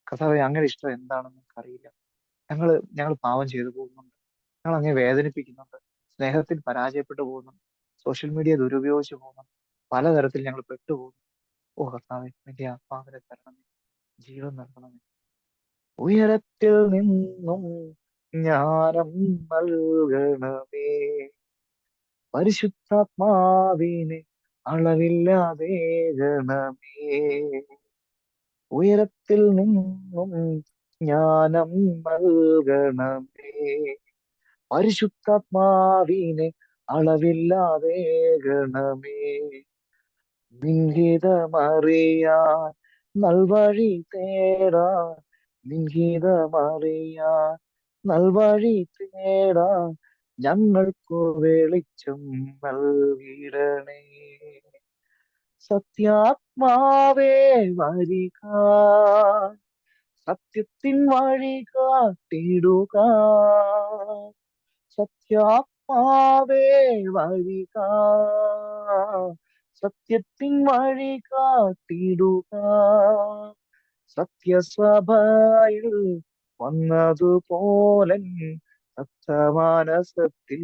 കർത്താവെ അങ്ങയുടെ ഇഷ്ടം എന്താണെന്ന് അറിയില്ല ഞങ്ങൾ ഞങ്ങൾ പാവം ചെയ്തു പോകുന്നുണ്ട്. ഞങ്ങൾ അങ്ങനെ വേദനിപ്പിക്കുന്നുണ്ട്. സ്നേഹത്തിൽ പരാജയപ്പെട്ടു പോകുന്നുണ്ട്. സോഷ്യൽ മീഡിയ ദുരുപയോഗിച്ച് പോകുന്നുണ്ട്. പലതരത്തിൽ ഞങ്ങൾ പെട്ടുപോകുന്നു ഓ കർത്താവെ എന്റെ ആത്മാവിനെ തരണമേ. ജീവൻ നൽകണമേ. ഉയരത്തിൽ നിന്നും ജ്ഞാനം നൽകണമേ. പരിശുദ്ധാത്മാവിനെ അളവില്ലാതെ ഗണമേ ഉയരത്തിൽ നിന്നും ജ്ഞാനം നൽകണമേ. പരിശുദ്ധാത്മാവിനെ അളവില്ലാതെ ഗണമേ നിൻഹിതമറിയാൻ നൽവഴി തേടാൻ നിൻഹിതമറിയാൻ നൽവഴി തേടാൻ ഞങ്ങൾക്കു വെളിച്ചം നൽകിടണേ. സത്യാത്മാവേ വരിക. സത്യത്തിൻ വഴി കാട്ടിടുക സത്യാത്മാവേ വരിക. സത്യത്തിൻ വഴി കാട്ടിടുക സത്യസഭയിൽ വന്നതുപോലെ സത്യമാനസത്തിൽ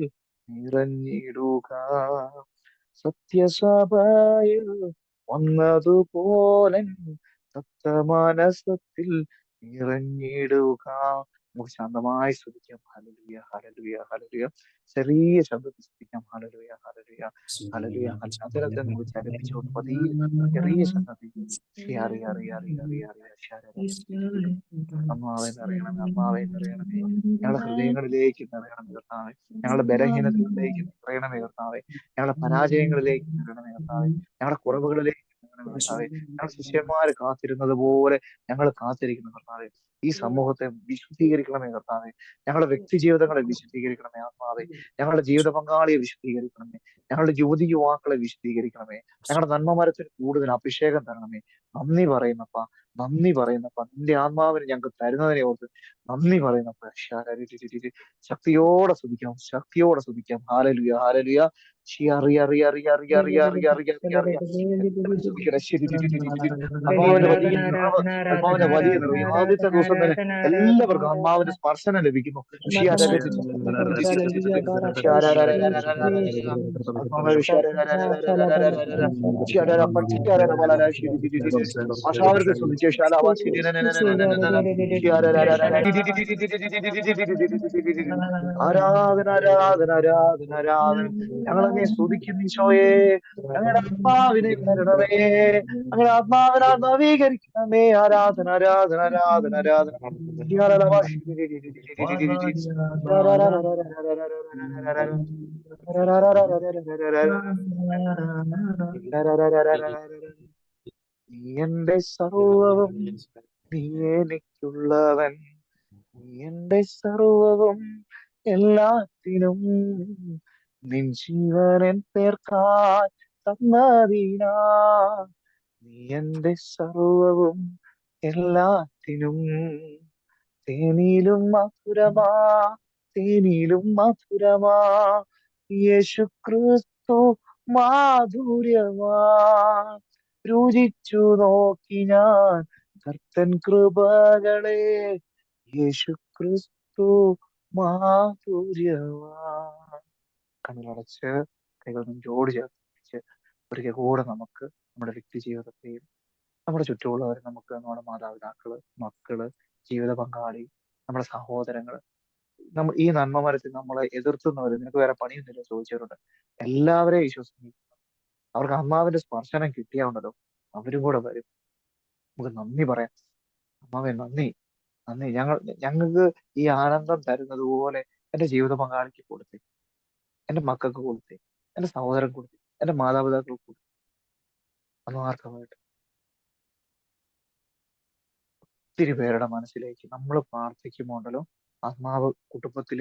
നിറഞ്ഞിടുക. സത്യസഭയിൽ വന്നതുപോലെ സത്യമാനസത്തിൽ നിറഞ്ഞിടുക. നമുക്ക് ശാന്തമായി ശ്രദ്ധിക്കാം ഹലലുയ ഹലലുയ ഹലലുയ ചെറിയ ശബ്ദത്തിൽ ശ്രദ്ധിക്കാം ഹലലുയ ഹലലുയ ഹലലുയ അതിനകത്തെ നമുക്ക് ചലിപ്പിച്ചുകൊണ്ട് പതിയെ ചെറിയ ശബ്ദത്തിൽ അറിയ അറിയ അറിയ അറിയ അറിയ അമ്മാവെ അറിയണം അമ്മാവെ അറിയണമേ ഞങ്ങളുടെ ഹൃദയങ്ങളിലേക്ക് നിറയണം കർത്താവെ. ഞങ്ങളുടെ ബലഹീനതകളിലേക്ക് നിറയണമേ കർത്താവെ. ഞങ്ങളുടെ പരാജയങ്ങളിലേക്ക് നിറയണമേ കർത്താവെ. ഞങ്ങളുടെ കുറവുകളിലേക്ക് ശിഷ്യന്മാര് കാത്തിരുന്നത് പോലെ ഞങ്ങൾ കാത്തിരിക്കുന്നു കർത്താവെ. ഈ സമൂഹത്തെ വിശുദ്ധീകരിക്കണമേ കർത്താവെ. ഞങ്ങളുടെ വ്യക്തി ജീവിതങ്ങളെ വിശുദ്ധീകരിക്കണമേ ആത്മാവെ. ഞങ്ങളുടെ ജീവിത പങ്കാളിയെ വിശുദ്ധീകരിക്കണമേ. ഞങ്ങളുടെ യുവതി യുവാക്കളെ വിശുദ്ധീകരിക്കണമേ. ഞങ്ങളുടെ നന്മ മരത്തിന് കൂടുതൽ അഭിഷേകം തരണമേ. നന്ദി പറയുന്നപ്പ നന്ദി പറയുന്നപ്പ. നിന്റെ ആത്മാവിന് ഞങ്ങൾക്ക് തരുന്നതിനെ ഓർത്ത് നന്ദി പറയുന്നപ്പ. ശക്തിയോടെ ശ്രദ്ധിക്കാം ശക്തിയോടെ ശ്രദ്ധിക്കാം ഹാലലുയ ഹാലലുയ. എല്ലാവർക്കും അമ്മാവിന്റെ സ്പർശനം ലഭിക്കുന്നു ആരാധന ആരാധന ആരാധന ആരാധന ഞങ്ങൾ ഞങ്ങളങ്ങെ സ്തുതിക്കും ഈശോയെ. ഞങ്ങളുടെ ആത്മാവിനെ കരണമേ. ഞങ്ങളുടെ ആത്മാവിനാൽ നവീകരിക്കണമേ. ആരാധന ആരാധന ആരാധന ആരാധന. നീ എന്റെ സർവവും നീ എനിക്കുള്ളവൻ. നീ എന്റെ സർവവും എല്ലാത്തിനും നിൻ പേർക്കായി തന്നതിനാ. നീ എന്റെ സർവവും എല്ലാത്തിനും തേനിലും മധുരമാ തേനിലും മധുരമാ. യേശു ക്രിസ്തു മാധുര്യമാ. രുചിച്ചു നോക്കി ഞാൻ കർത്തൻ കൃപകളെ. യേശു ക്രിസ്തു മാധുര്യമാ. കണ്ണുകളടച്ച് കൈകൾ നെഞ്ചോട് ചേർത്ത് പിടിച്ച് ഒരിക്കൽ കൂടെ നമുക്ക് നമ്മുടെ വ്യക്തി ജീവിതത്തെയും നമ്മുടെ ചുറ്റുമുള്ളവരെ നമുക്ക് നമ്മുടെ മാതാപിതാക്കൾ മക്കൾ ജീവിത പങ്കാളി നമ്മുടെ സഹോദരങ്ങൾ നമ്മൾ ഈ നന്മ മരത്തിൽ നമ്മളെ എതിർത്തുന്നവര് നിനക്ക് വേറെ പണിയൊന്നുമില്ല ചോദിച്ചവരുണ്ട്. എല്ലാവരെയും വിശ്വസിക്കുന്നു അവർക്ക് അമ്മാവിന്റെ സ്പർശനം കിട്ടിയാവുണ്ടല്ലോ അവരും കൂടെ വരും. നമുക്ക് നന്ദി പറയാം. അമ്മാവെ നന്ദി. നന്ദി. ഞങ്ങൾ ഞങ്ങൾക്ക് ഈ ആനന്ദം തരുന്നത് പോലെ എന്റെ ജീവിത പങ്കാളിക്ക് കൊടുത്തേ. എന്റെ മക്കൾക്ക് കൊടുത്തേ എന്റെ സഹോദരൻ കൊടുത്തേ എന്റെ മാതാപിതാക്കൾക്ക് കൊടുത്തേ. ആത്മാർത്ഥമായിട്ട് ഒത്തിരി പേരുടെ മനസ്സിലേക്ക് നമ്മൾ പ്രാർത്ഥിക്കുമ്പോണ്ടല്ലോ ആത്മാവ് കുടുംബത്തിൽ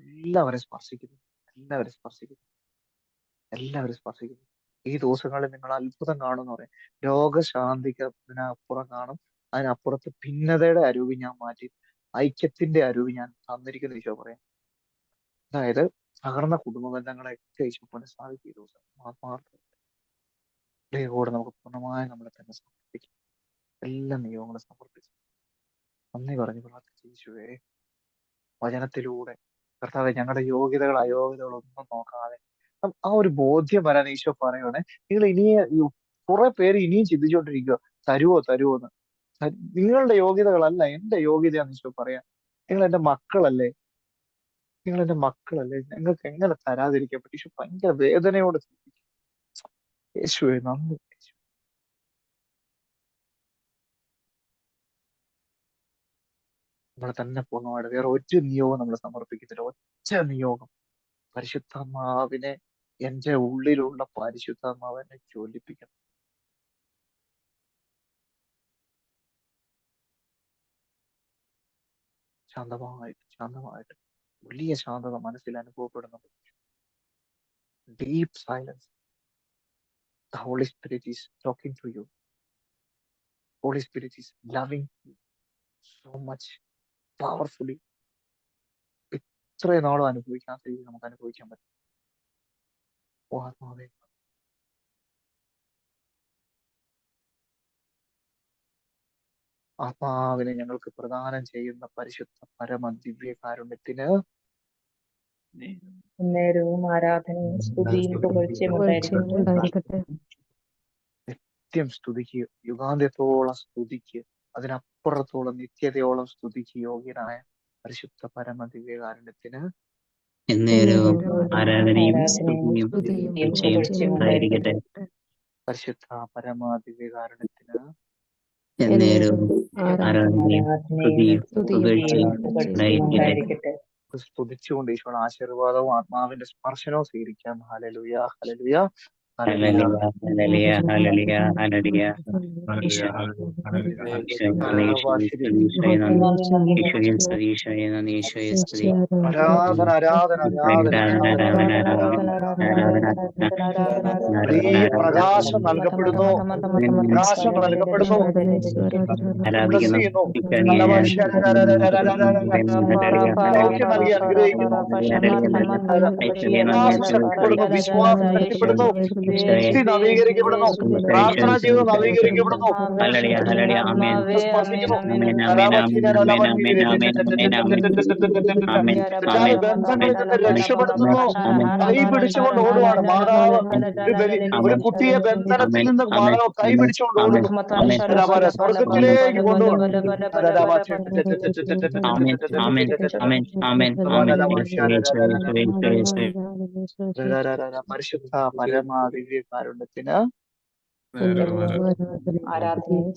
എല്ലാവരെയും സ്പർശിക്കുന്നു. എല്ലാവരും സ്പർശിക്കുന്നു. എല്ലാവരും സ്പർശിക്കുന്നു. ഈ ദിവസങ്ങളിൽ നിങ്ങൾ അത്ഭുതം കാണുമെന്ന് പറയും. രോഗശാന്തിക്ക് അതിനപ്പുറം കാണും. അതിനപ്പുറത്ത് ഭിന്നതയുടെ അരൂപി ഞാൻ മാറ്റി ഐക്യത്തിന്റെ അരൂപി ഞാൻ തന്നിരിക്കുന്ന ഈശോ പറയാം അതായത് തകർന്ന കുടുംബ ബന്ധങ്ങളെയൊക്കെ ഈശോ പുനഃസ്ഥാപിക്കും ഈ ദിവസം. ആത്മാർത്ഥം കൂടെ നമുക്ക് പൂർണമായും നമ്മളെ തന്നെ സമർപ്പിക്കാം. എല്ലാ നിയമങ്ങളും സമർപ്പിച്ചു നന്ദി പറഞ്ഞു പ്രാർത്ഥിച്ചു ഈശോയെ വചനത്തിലൂടെ കർത്താവ് ഞങ്ങളുടെ യോഗ്യതകൾ അയോഗ്യതകളൊന്നും നോക്കാതെ ആ ഒരു ബോധ്യം വരാൻ ഈശോ പറയുവാണ് നിങ്ങൾ ഇനിയും കുറെ പേര് ഇനിയും ചിന്തിച്ചുകൊണ്ടിരിക്കുക തരുവോ തരുവോ എന്ന് നിങ്ങളുടെ യോഗ്യതകളല്ല എന്റെ യോഗ്യതയാണെന്ന് ഈശോ പറയാ നിങ്ങൾ എന്റെ മക്കളല്ലേ നിങ്ങൾ എന്റെ മക്കളല്ലേ? നിങ്ങൾക്ക് എങ്ങനെ തരാതിരിക്കാൻ പറ്റും? യേശു ഭയങ്കര വേദനയോടെ ചിന്തിക്കും യേശുവെ നന്ദി. നമ്മളെ തന്നെ പൂർണമായിട്ട് വേറെ ഒരു നിയോഗം നമ്മൾ സമർപ്പിക്കുന്നില്ല ഒറ്റ നിയോഗം. പരിശുദ്ധാത്മാവിനെ എന്റെ ഉള്ളിലുള്ള പരിശുദ്ധാത്മാവിനെ ജ്വലിപ്പിക്കണം. ശാന്തമായിട്ട് ശാന്തമായിട്ട്. വലിയ ശാന്തത മനസ്സിൽ അനുഭവപ്പെടുന്നത് deep silence the Holy Spirit is talking to you Holy Spirit is loving you so much powerfully. ഇത്രയും നാളും അനുഭവിക്കാൻ രീതിയിൽ നമുക്ക് അനുഭവിക്കാൻ പറ്റും. ഓ ആത്മാവേ. ആത്മാവിനെ ഞങ്ങൾക്ക് പ്രദാനം ചെയ്യുന്ന പരിശുദ്ധ പരമ ദിവ്യ നേരവും ആരാധനയും സ്തുതിയും നിത്യം സ്തുതിക്കുക യുഗാന്ത്യത്തോളം സ്തുതിക്കുക അതിനപ്പുറത്തോളം നിത്യതയോളം സ്തുതിക്കുക യോഗ്യനായ പരിശുദ്ധ പരമ ദിവ്യകാരണത്തിന് എന്നേരവും ആരാധനയും പരിശുദ്ധ പരമ ദിവ്യകാരണത്തിന് ആരാധനയും സ്തുതിയും ഉണ്ടായിരിക്കട്ടെ. സ്തുതിച്ചുകൊണ്ട് ഈശോയുടെ ആശീർവാദവും ആത്മാവിന്റെ സ്പർശനവും സ്വീകരിക്കാം. ഹലലുയ ഹലലുയ ആരാധന ആരാധന നീ പ്രകാശം നൽകപ്പെടുന്നു പ്രകാശം നൽകപ്പെടുന്നു ആരാധിക്കുന്നു നൽകി അനുഗ്രഹിക്കുന്നു നൽകപ്പെടുന്നു കൈ പിടിച്ചുകൊണ്ട് ഓടുവാണ് ഒരു കുട്ടിയെ ബന്ധനത്തിൽ നിന്ന് മാതാവ് കൈ പിടിച്ചുകൊണ്ട് ഓടുന്നു സ്വർഗത്തിലേക്ക് കൊണ്ടുപോകണം പരിശുദ്ധ പരമാ ദിവ്യകാരുണ്യത്തിന് ആരാധനയും